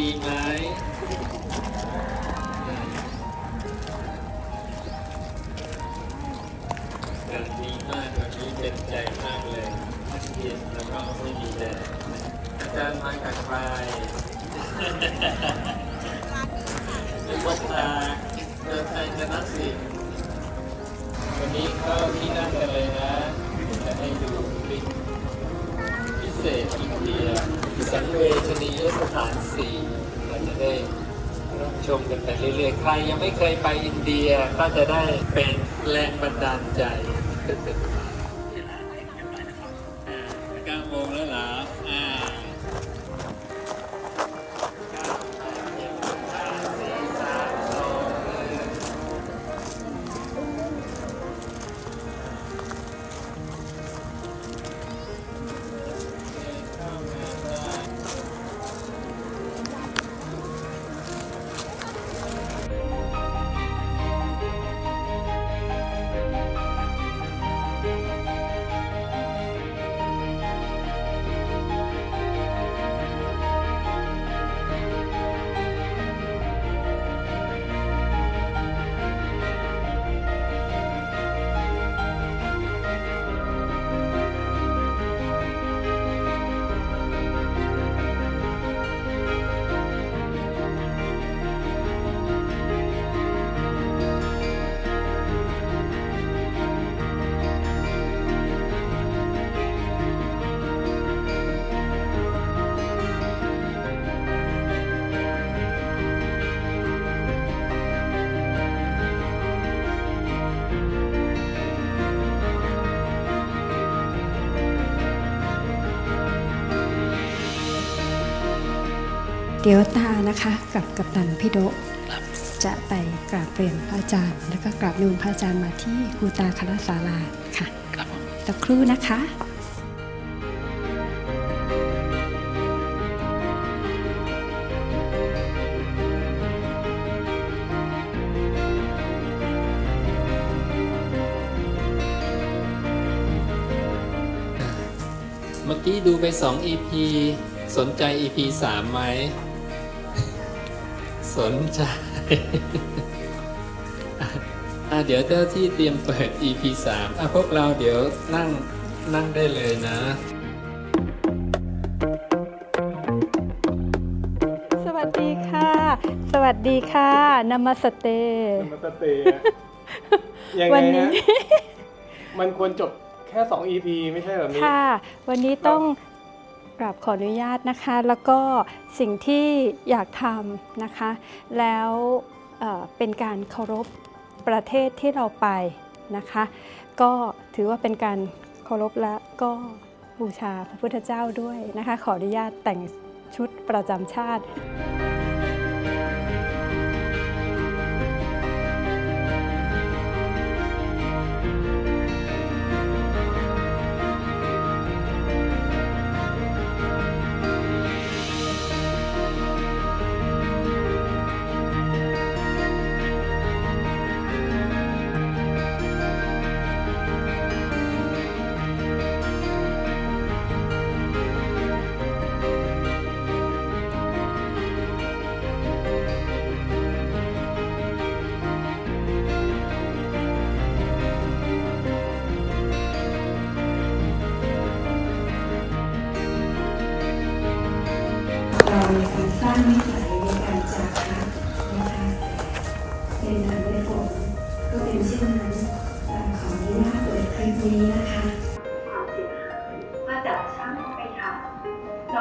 ดีไหมกาศดีมากวันนี้เป็นใจมากเลยเย็นแล้วก็ไม่มีแดดอาจารย์มาจากใครเป็นวัดตาเดินทางคณะศิลป์วันนี้เข้าที่นั่งกันเลยนะจะให้ดูคลิปพิเศษอินเดียสังเวชนียสถานสี่ ชมกันไปเรื่อยๆ ใครยังไม่เคยไปอินเดียก็จะได้เป็นแรงบันดาลใจ เดี๋ยวตานะคะกับกัปตันพี่โดะจะไปกราบเรียนพระอาจารย์ แล้วก็กราบนูนพระอาจารย์มาที่กูตาคณะศาลาค่ะครับผมสักครู่นะคะเมื่อกี้ดูไป 2 EP สนใจ EP 3ไหม สนใจอะอะเดี๋ยวเจ้าที่เตรียมเปิด EP 3อะพวกเราเดี๋ยวนั่งนั่งได้เลยนะ สวัสดีค่ะ สวัสดีค่ะนามาสเตมันสเตย์อะยังวัไงนี้ ฮะ มันควรจบแค่ 2 EP ไม่ใช่แบบนี้ค่ะ วันนี้ต้อง กราบขออนุญาตนะคะ แล้วก็สิ่งที่อยากทำนะคะ แล้วเเป็นการเคารพประเทศที่เราไปนะคะ ก็ถือว่าเป็นการเคารพและก็บูชาพระพุทธเจ้าด้วยนะคะ ขออนุญาตแต่งชุดประจำชาติ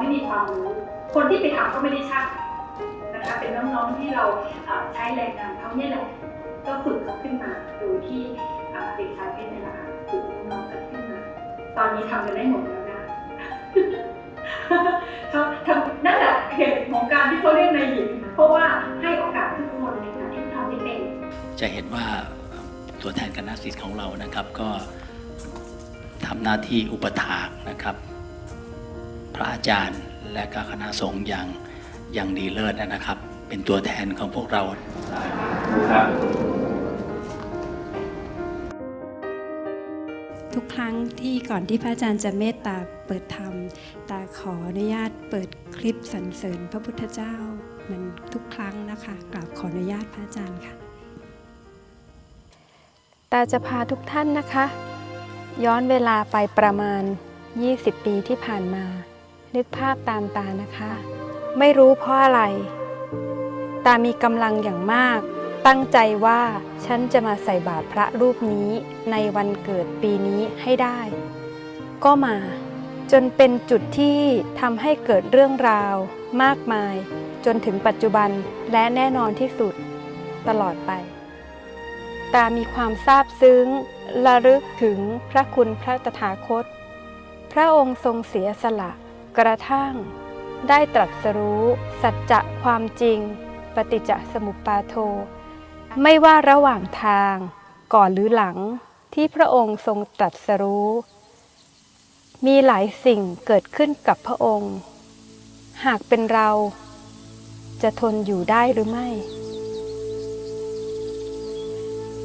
ไม่มีความรู้ คนที่ไปทำก็ไม่ได้ช่างนะคะเป็นน้องๆที่เราใช้แรงงานเขาเนี่ยแหละ ก็ฝึกเขาขึ้นมาโดยที่เด็กชายเพชรเนี่ยนะคะฝึกน้องๆกันขึ้นมา ตอนนี้ทำกันได้หมดแล้วนะเขาทำนั่นแหละเหตุของการที่เขาเรียกนายหญิงเพราะว่าให้โอกาสทุกคนในการที่ทำได้เป็นจะเห็นว่าตัวแทนคณะศิษย์ของเรานะครับก็ทำหน้าที่อุปถากนะครับ พระอาจารย์ และก็คณะสงฆ์อย่างอย่างดีเลิศนะครับ เป็นตัวแทนของพวกเราทุกครั้งที่ก่อนที่พระอาจารย์จะเมตตาเปิดธรรมตาขออนุญาตเปิดคลิปสรรเสริญพระพุทธเจ้าเหมือนทุกครั้งนะคะกราบขออนุญาตพระอาจารย์ค่ะ ตาจะพาทุกท่านนะคะ ย้อนเวลาไปประมาณ 20 ปีที่ผ่านมา นึกภาพตามตานะคะ ไม่รู้เพราะอะไร ตามีกำลังอย่างมาก ตั้งใจว่าฉันจะมาใส่บาตรพระรูปนี้ในวันเกิดปีนี้ให้ได้ ก็มา จนเป็นจุดที่ทำให้เกิดเรื่องราวมากมาย จนถึงปัจจุบันและแน่นอนที่สุดตลอดไป ตามีความซาบซึ้งระลึกถึงพระคุณพระตถาคต พระองค์ทรงเสียสละ กระทั่ง ได้ตรัสรู้สัจจะความจริง ปฏิจจสมุปบาโท ไม่ว่าระหว่างทางก่อนหรือหลังที่พระองค์ทรงตรัสรู้ มีหลายสิ่งเกิดขึ้นกับพระองค์ หากเป็นเราจะทนอยู่ได้หรือไม่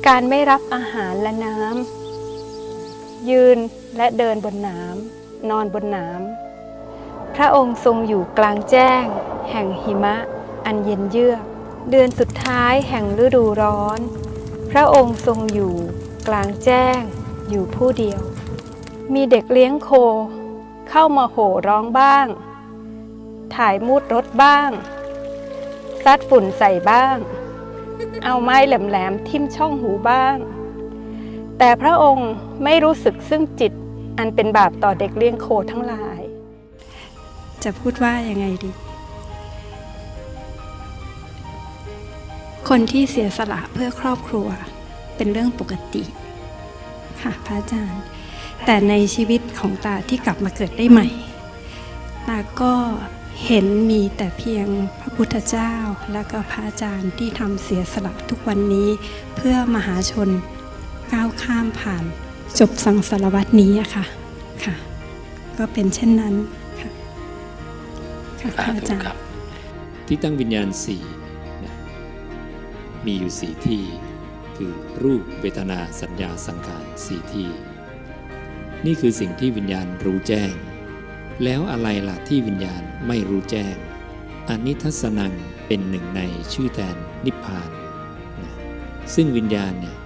การไม่รับอาหารและน้ำยืนและเดินบนน้ำนอนบนน้ำ พระองค์ทรงอยู่กลางแจ้ง แห่งหิมะ อันเย็นเยือก เดือนสุดท้ายแห่งฤดูร้อน พระองค์ทรงอยู่กลางแจ้ง อยู่ผู้เดียว มีเด็กเลี้ยงโค เข้ามาโห่ร้องบ้าง ถ่ายมูดรถบ้าง ซัดฝุ่นใส่บ้าง เอาไม้แหลมๆทิ่มช่องหูบ้าง แต่พระองค์ไม่รู้สึกซึ่งจิตอันเป็นบาปต่อเด็กเลี้ยงโคทั้งหลาย จะพูดว่ายังไงดี คนที่เสียสละเพื่อครอบครัวเป็นเรื่องปกติ ค่ะพระอาจารย์ แต่ในชีวิตของตาที่กลับมาเกิดได้ใหม่ ตาก็เห็นมีแต่เพียงพระพุทธเจ้าและก็พระอาจารย์ที่ทำเสียสละทุกวันนี้ เพื่อมหาชนก้าวข้ามผ่านจบสังสารวัตนี้อะค่ะ ค่ะ ก็เป็นเช่นนั้น สาระอาธุจารย์ครับ ที่ตั้งวิญญาณสี่นะมีอยู่สี่ที่ คือรูปเวทนาสัญญาสังขารสี่ที่ นี่คือสิ่งที่วิญญาณรู้แจ้ง แล้วอะไรล่ะที่วิญญาณไม่รู้แจ้งอนิทัศนังเป็นหนึ่งในชื่อแทนนิพพานนะซึ่งวิญญาณเนี่ย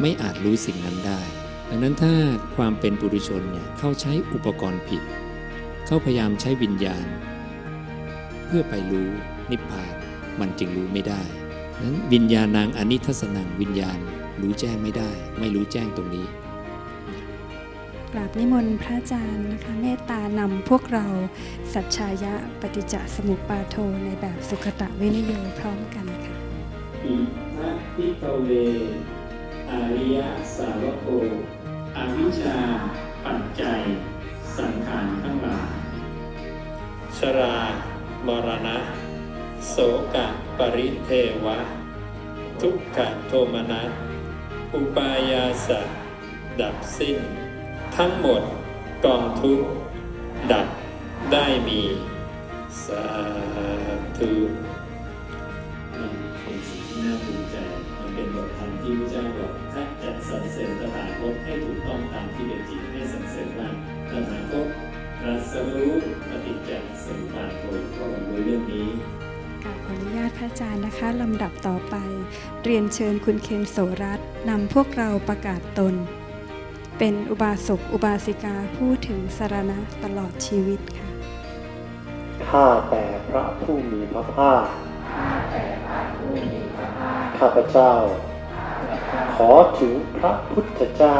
ไม่อาจรู้สิ่งนั้นได้ ดังนั้นถ้าความเป็นปุถุชนเนี่ยเข้าใช้อุปกรณ์ผิด เข้าพยายามใช้วิญญาณเพื่อไปรู้นิพพานมันจึงรู้ไม่ได้นั้นวิญญาณนางอนิทัศนังวิญญาณรู้แจ้งไม่ได้ ไม่รู้แจ้งตรงนี้กราบนิมนต์พระอาจารย์นะคะเมตตานำพวกเรา สัจชายะปฏิจจสมุปบาโทในแบบสุขตะวินิโยพร้อมกันค่ะอิทัปปิกเวอาริยสาวโกอวิชชา ปัจจัย สังขารทั้งหลายชรา มรณะ โสกะปริเทวะ ทุกขโทมนัสอุปายาสะดับสิ้น ทั้งหมดกองทุกดับได้มี สาธุมันเป็นสิ่งที่น่าภูมิใจ มันเป็นบทธรรมที่พระเจ้าบอกถ้าจะสรรเสริญตถาคตให้ถูกต้องตามที่เป็นจริงให้สรรเสริญว่าตถาคตรัสรู้ มุปบาทโดยก็รู้เรื่องนี้กราบขออนุญาตพระอาจารย์นะคะลำดับต่อไป เรียนเชิญคุณเคนโสรัตน์นำพวกเราประกาศตน เป็นอุบาสกอุบาสิกาผู้ถึงสารณะตลอดชีวิตค่ะข้าแต่พระผู้มีพระภาคข้าพเจ้า ขอถึงพระพุทธเจ้า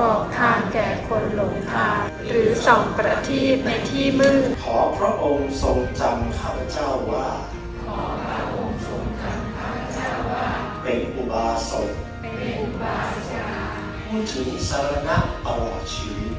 บอกทางแก่คนหลงทาง หรือส่องประทีปในที่มืด ขอพระองค์ทรงจำข้าพเจ้าว่าเป็นอุบาสกผู้ถึงสารณะตลอดชีวิต